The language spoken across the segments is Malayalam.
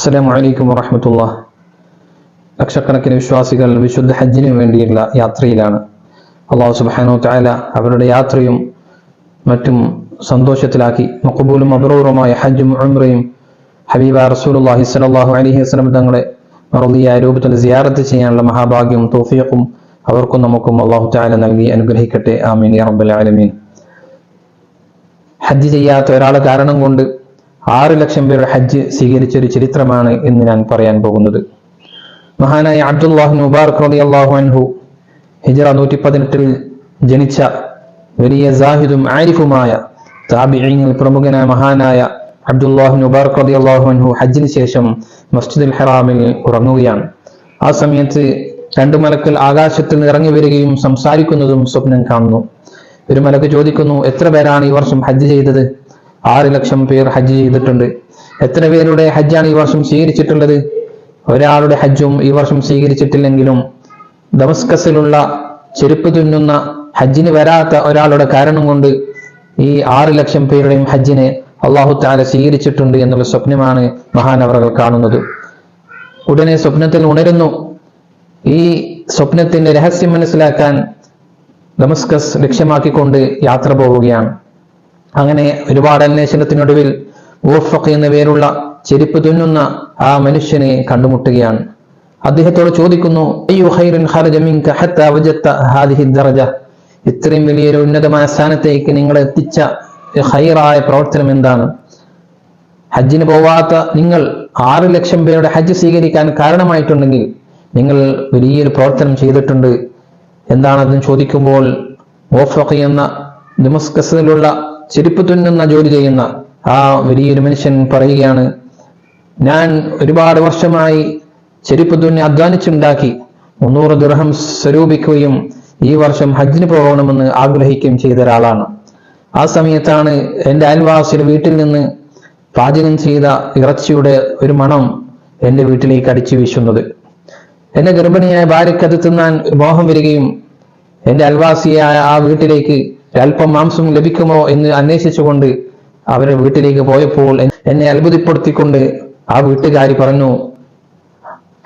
അസ്സലാമു അലൈക്കും വറഹമത്തുള്ള. ലക്ഷക്കണക്കിന് വിശ്വാസികൾ വിശുദ്ധ ഹജ്ജിന് വേണ്ടിയുള്ള യാത്രയിലാണ്. അള്ളാഹു സുബാനോ തായാല അവരുടെ യാത്രയും മറ്റും സന്തോഷത്തിലാക്കി. മക്കബൂലും അബ്രൂറുമായ ഹജ്ജും ഉംറയും ഹബീബ റസൂലുള്ളാഹി സലാഹു അലൈഹി വസല്ലം തങ്ങളെ മറുതിയായ രൂപത്തിൽ സിയാറത്ത് ചെയ്യാനുള്ള മഹാഭാഗ്യവും തോഫിയക്കും അവർക്കും നമുക്കും അള്ളാഹു താല നൽകി അനുഗ്രഹിക്കട്ടെ. ആമീൻ യാ ആലമീൻ. ഹജ്ജ് ചെയ്യാത്ത ഒരാളെ കാരണം കൊണ്ട് ആറ് ലക്ഷം പേരുടെ ഹജ്ജ് സ്വീകരിച്ച ഒരു ചരിത്രമാണ് എന്ന് ഞാൻ പറയാൻ പോകുന്നത്. മഹാനായ അബ്ദുല്ലാഹു മുബാർക്ക് റതി അള്ളാഹു അൻഹു ഹിജറ നൂറ്റി പതിനെട്ടിൽ ജനിച്ച വലിയ സാഹിദും ആരിഫുമായ താബിഈങ്ങളിൽ പ്രമുഖനായ മഹാനായ അബ്ദുല്ലാഹു മുബാർക്ക് അള്ളാഹു അൻഹു ഹജ്ജിന് ശേഷം മസ്ജിദുൽ ഹറാമിൽ ഉറങ്ങുകയാണ്. ആ സമയത്ത് രണ്ടു മലക്കൽ ആകാശത്തിൽ നിന്ന് ഇറങ്ങി വരികയും സംസാരിക്കുന്നതും സ്വപ്നം കാണുന്നു. ഒരു മലക്ക് ചോദിക്കുന്നു എത്ര പേരാണ് ഈ വർഷം ഹജ്ജ് ചെയ്തത്? ആറ് ലക്ഷം പേർ ഹജ്ജ് ചെയ്തിട്ടുണ്ട്. എത്ര പേരുടെ ഹജ്ജാണ് ഈ വർഷം സ്വീകരിച്ചിട്ടുള്ളത്? ഒരാളുടെ ഹജ്ജും ഈ വർഷം സ്വീകരിച്ചിട്ടില്ലെങ്കിലും ദമസ്കസിലുള്ള ചെരുപ്പ് തുന്നുന്ന ഹജ്ജിന് വരാത്ത ഒരാളുടെ കാരണം കൊണ്ട് ഈ ആറ് ലക്ഷം പേരുടെയും ഹജ്ജിനെ അള്ളാഹു താല സ്വീകരിച്ചിട്ടുണ്ട് എന്നുള്ള സ്വപ്നമാണ് മഹാനവറകൾ കാണുന്നത്. ഉടനെ സ്വപ്നത്തിൽ ഉണരുന്നു. ഈ സ്വപ്നത്തിന്റെ രഹസ്യം മനസ്സിലാക്കാൻ ഡമസ്കസ് ലക്ഷ്യമാക്കിക്കൊണ്ട് യാത്ര പോവുകയാണ്. അങ്ങനെ ഒരുപാട് അന്വേഷണത്തിനൊടുവിൽ ഊഫഖ് എന്ന പേരുള്ള ചെരുപ്പ് തുന്നുന്ന ആ മനുഷ്യനെ കണ്ടുമുട്ടുകയാണ്. അദ്ദേഹത്തോട് ചോദിക്കുന്നു "അയ്യു ഖൈറിൻ ഖറജ മിൻക ഹത്താ വജദ്ത ഹാദിഹി ദറജ? ഇത്രയും വലിയൊരു ഉന്നതമായ സ്ഥാനത്തേക്ക് നിങ്ങൾ എത്തിച്ച ഹൈറായ പ്രവർത്തനം എന്താണ്? ഹജ്ജിന് പോവാത്ത നിങ്ങൾ ആറ് ലക്ഷം പേരുടെ ഹജ്ജ് സ്വീകരിക്കാൻ കാരണമായിട്ടുണ്ടെങ്കിൽ നിങ്ങൾ വലിയൊരു പ്രവർത്തനം ചെയ്തിട്ടുണ്ട്. എന്താണതെന്ന് ചോദിക്കുമ്പോൾ ഓഫഖ് എന്ന ഡമസ്കസിലുള്ള ചെരുപ്പ് തുന്നുന്ന ജോലി ചെയ്യുന്ന ആ വലിയൊരു മനുഷ്യൻ പറയുകയാണ് ഞാൻ ഒരുപാട് വർഷമായി ചെരുപ്പ് തുന്നി അധ്വാനിച്ചുണ്ടാക്കി മുന്നൂറ് ദുർഹം സ്വരൂപിക്കുകയും ഈ വർഷം ഹജ്ജിന് പോകണമെന്ന് ആഗ്രഹിക്കുകയും ചെയ്ത ഒരാളാണ്. ആ സമയത്താണ് എന്റെ അയൽവാസിയുടെ വീട്ടിൽ നിന്ന് പാചകം ചെയ്ത ഇറച്ചിയുടെ ഒരു മണം എന്റെ വീട്ടിലേക്ക് അടിച്ചു വീശുന്നത്. എന്റെ ഗർഭിണിയായ ഭാര്യക്കത് തിന്നാൻ മോഹം വരികയും എന്റെ അയൽവാസിയായ ആ വീട്ടിലേക്ക് അല്പം മാംസം ലഭിക്കുമോ എന്ന് അന്വേഷിച്ചുകൊണ്ട് അവരെ വീട്ടിലേക്ക് പോയപ്പോൾ എന്നെ അത്ഭുതപ്പെടുത്തിക്കൊണ്ട് ആ വീട്ടുകാരി പറഞ്ഞു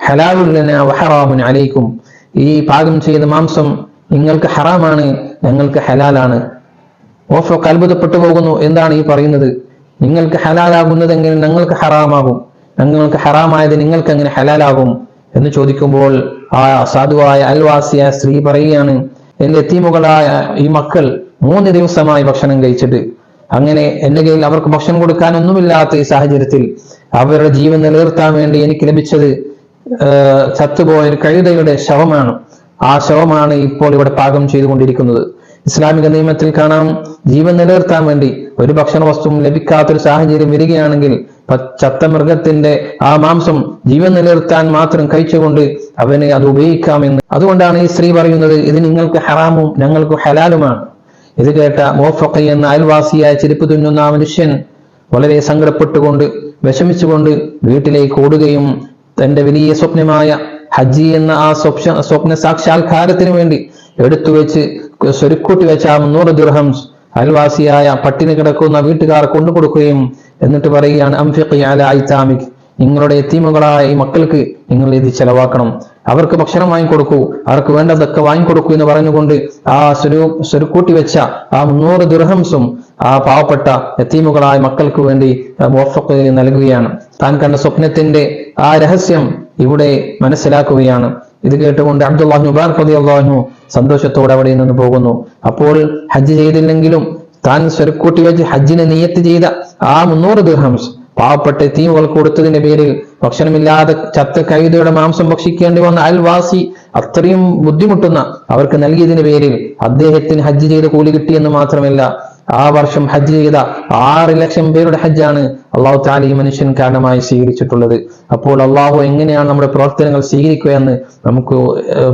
ഹലാലുല്ലന വഹറാമുൻ അലൈക്കും. ഈ പാകം ചെയ്ത മാംസം നിങ്ങൾക്ക് ഹറാമാണ് ഞങ്ങൾക്ക് ഹലാലാണ്. ഓഫൊക്കെ അത്ഭുതപ്പെട്ടു പോകുന്നു എന്താണ് ഈ പറയുന്നത്. നിങ്ങൾക്ക് ഹലാലാകുന്നതെങ്കിൽ ഞങ്ങൾക്ക് ഹറാമാകും. ഞങ്ങൾക്ക് ഹറാമായത് നിങ്ങൾക്ക് എങ്ങനെ ഹലാലാകും? എന്ന് ചോദിക്കുമ്പോൾ ആ സാധുവായ അൽവാസിയായ സ്ത്രീ പറയുകയാണ് എന്റെ എത്തിമുകളായ ഈ മക്കൾ മൂന്ന് ദിവസമായി ഭക്ഷണം കഴിച്ചിട്ട് അങ്ങനെ എന്റെ കയ്യിൽ അവർക്ക് ഭക്ഷണം കൊടുക്കാൻ ഒന്നുമില്ലാത്ത ഈ സാഹചര്യത്തിൽ അവരുടെ ജീവൻ നിലനിർത്താൻ വേണ്ടി എനിക്ക് ലഭിച്ചത് ചത്തുപോയ ഒരു കഴുതയുടെ ശവമാണ്. ആ ശവമാണ് ഇപ്പോൾ ഇവിടെ പാകം ചെയ്തുകൊണ്ടിരിക്കുന്നത്. ഇസ്ലാമിക നിയമത്തിൽ കാണാം ജീവൻ നിലനിർത്താൻ വേണ്ടി ഒരു ഭക്ഷണ വസ്തുവും ലഭിക്കാത്തൊരു സാഹചര്യം വരികയാണെങ്കിൽ ചത്ത മൃഗത്തിന്റെ ആ മാംസം ജീവൻ നിലനിർത്താൻ മാത്രം കഴിച്ചുകൊണ്ട് അവന് അത് ഉപയോഗിക്കാമെന്ന്. അതുകൊണ്ടാണ് ഈ സ്ത്രീ പറയുന്നത് ഇത് നിങ്ങൾക്ക് ഹറാമും ഞങ്ങൾക്ക് ഹലാലുമാണ്. ഇത് കേട്ട മോഫക്കി എന്ന അയൽവാസിയായ ചെരുപ്പ് തുന്നുന്ന ആ മനുഷ്യൻ വളരെ സങ്കടപ്പെട്ടുകൊണ്ട് വിഷമിച്ചുകൊണ്ട് വീട്ടിലേക്ക് ഓടുകയും തന്റെ വലിയ സ്വപ്നമായ ഹജ്ജി എന്ന ആ സ്വപ്ന സ്വപ്ന സാക്ഷാത്കാരത്തിന് വേണ്ടി എടുത്തു വെച്ച് സ്വരുക്കൂട്ടി വെച്ച ആ മുന്നൂറ് ദുർഹം അയൽവാസിയായ പട്ടിണി കിടക്കുന്ന വീട്ടുകാർ കൊണ്ടുകൊടുക്കുകയും എന്നിട്ട് പറയുകയാണ് അംഫിഖി അല ഐതാമിക് നിങ്ങളുടെ എത്തീമുകളായ ഈ മക്കൾക്ക് നിങ്ങൾ ഇത് ചെലവാക്കണം. അവർക്ക് ഭക്ഷണം വാങ്ങിക്കൊടുക്കൂ അവർക്ക് വേണ്ടതൊക്കെ വാങ്ങിക്കൊടുക്കൂ എന്ന് പറഞ്ഞുകൊണ്ട് ആ സ്വരു സ്വരുക്കൂട്ടി വെച്ച ആ മുന്നൂറ് ദുർഹംസും ആ പാവപ്പെട്ട എത്തീമുകളായ മക്കൾക്ക് വേണ്ടി മോഫക്ക് നൽകുകയാണ്. താൻ കണ്ട സ്വപ്നത്തിന്റെ ആ രഹസ്യം ഇവിടെ മനസ്സിലാക്കുകയാണ്. ഇത് കേട്ടുകൊണ്ട് അബ്ദുല്ലാഹു മുബാർക്ക് അള്ളാഹു സന്തോഷത്തോടെ അവിടെ നിന്ന് പോകുന്നു. അപ്പോൾ ഹജ്ജ് ചെയ്തില്ലെങ്കിലും താൻ സ്വരുക്കൂട്ടി വെച്ച് ഹജ്ജിനെ നിയത്ത് ചെയ്ത ആ മുന്നൂറ് ദുർഹംസ് പാവപ്പെട്ട തീമുകൾ കൊടുത്തതിന്റെ പേരിൽ ഭക്ഷണമില്ലാതെ ചത്ത കൈതയുടെ മാംസം ഭക്ഷിക്കേണ്ടി വന്ന അയൽവാസി അത്രയും ബുദ്ധിമുട്ടുന്ന അവർക്ക് നൽകിയതിന്റെ പേരിൽ അദ്ദേഹത്തിന് ഹജ്ജ് ചെയ്ത് കൂലി കിട്ടിയെന്ന് മാത്രമല്ല ആ വർഷം ഹജ്ജ് ചെയ്ത ആറ് ലക്ഷം പേരുടെ ഹജ്ജാണ് അള്ളാഹു താല ഈ മനുഷ്യൻ കാരണമായി സ്വീകരിച്ചിട്ടുള്ളത്. അപ്പോൾ അള്ളാഹു എങ്ങനെയാണ് നമ്മുടെ പ്രവർത്തനങ്ങൾ സ്വീകരിക്കുക എന്ന് നമുക്ക്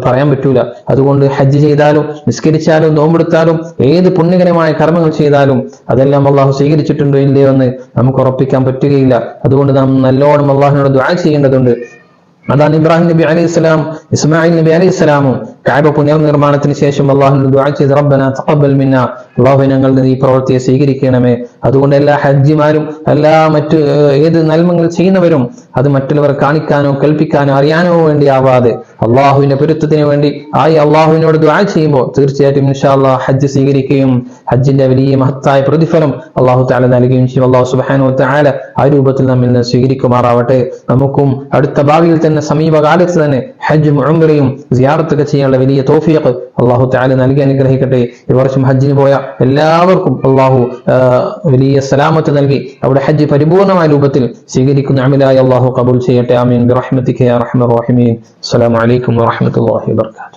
പറയാൻ പറ്റൂല. അതുകൊണ്ട് ഹജ്ജ് ചെയ്താലും നിസ്കരിച്ചാലും നോമ്പെടുത്താലും ഏത് പുണ്യകരമായ കർമ്മങ്ങൾ ചെയ്താലും അതെല്ലാം അള്ളാഹു സ്വീകരിച്ചിട്ടുണ്ടോ ഇല്ലയോ എന്ന് നമുക്ക് ഉറപ്പിക്കാൻ പറ്റുകയില്ല. അതുകൊണ്ട് നാം നല്ലോണം അള്ളാഹിനോട് ദ്വാ ചെയ്യേണ്ടതുണ്ട്. അതാണ് ഇബ്രാഹിം നബി അലൈഹി സ്വലാം ഇസ്മായിൽ നബി അലൈഹി സ്വലാമും കാബ പുനർനിർമ്മാണത്തിന് ശേഷം അള്ളാഹുവിനോട് ദുആ ചെയ്ത് റബ്ബന തഖബ്ബൽ മിന്ന അള്ളാഹു ഞങ്ങളുടെ ഈ പ്രവൃത്തിയെ സ്വീകരിക്കണമേ. അതുകൊണ്ട് എല്ലാ ഹജ്ജിമാരും എല്ലാ മറ്റ് ഏത് നന്മകൾ ചെയ്യുന്നവരും അത് മറ്റുള്ളവർ കാണിക്കാനോ കൽപ്പിക്കാനോ അറിയാനോ വേണ്ടി ആവാതെ അള്ളാഹുവിന്റെ പൊരുത്തത്തിന് വേണ്ടി ആയി അള്ളാഹുവിനോട് ദുആ ചെയ്യുമ്പോൾ തീർച്ചയായിട്ടും ഇൻഷാല്ലാ ഹജ്ജ് സ്വീകരിക്കുകയും ഹജ്ജിന്റെ വലിയ മഹത്തായ പ്രതിഫലം അള്ളാഹു താല നൽകുകയും ചെയ്യും. അള്ളാഹു സുബാനു താല ആ രൂപത്തിൽ നമ്മിൽ നിന്ന് സ്വീകരിക്കുമാറാവട്ടെ. നമുക്കും അടുത്ത ഭാവിയിൽ തന്നെ സമീപകാലത്ത് തന്നെ ഹജ്ജും ഉംറയും സിയാറത്തൊക്കെ ചെയ്യാനുള്ള വലിയ തോഫിയക്ക് അള്ളാഹു താല നൽകി അനുഗ്രഹിക്കട്ടെ. ഈ വർഷം ഹജ്ജിന് പോയ എല്ലാവർക്കും അള്ളാഹു വലിയ സലാമത്ത് നൽകി. അവിടെ ഹജ്ജ് പരിപൂർണമായ രൂപത്തിൽ സ്വീകരിക്കുന്ന അമിലായി അള്ളാഹു കബൂൽ ചെയ്യട്ടെ. ആമീൻ. റഹ്മർ റഹീമീൻ. അസ്സലാമു അലൈക്കും വറഹ്മത്തുള്ളാഹി വബറകാതുഹു